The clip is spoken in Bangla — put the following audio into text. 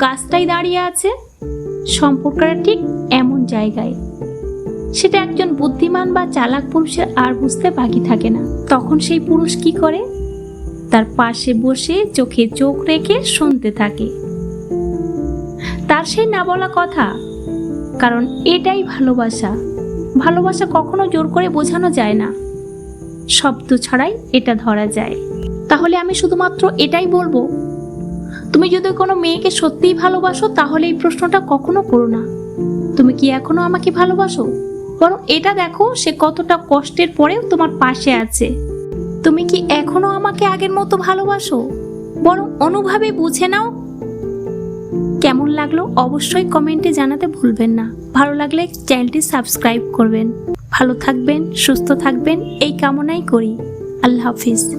গাছটাই দাঁড়িয়ে আছে। সম্পর্কটা ঠিক এমন জায়গায়। সেটা একজন বুদ্ধিমান বা চালাক পুরুষের আর বুঝতে বাকি থাকে না। তখন সেই পুরুষ কি করে? তার পাশে বসে চোখে চোখ রেখে শুনতে থাকে। তার সেই না বলা কথা। কারণ এটাই ভালোবাসা। ভালোবাসা কখনো জোর করে বোঝানো যায় না। শব্দ ছাড়াই এটা ধরা যায়। তাহলে আমি শুধুমাত্র এটাই বলব? তুমি যদি কোনো মেয়েকে সত্যিই ভালোবাসো, তাহলে এই প্রশ্নটা কখনো করো না। তুমি কি এখনও আমাকে ভালোবাসো? বরং এটা দেখো, সে কতটা কষ্টের পরেও তোমার পাশে আছে। তুমি কি এখনও আমাকে আগের মতো ভালোবাসো? বরং অনুভবে বুঝে নাও। কেমন লাগল অবশ্যই কমেন্টে জানাতে ভুলবেন না। ভালো লাগলে চ্যানেলটি সাবস্ক্রাইব করবেন। ভালো থাকবেন, সুস্থ থাকবেন, এই কামনাই করি। আল্লাহ হাফিজ।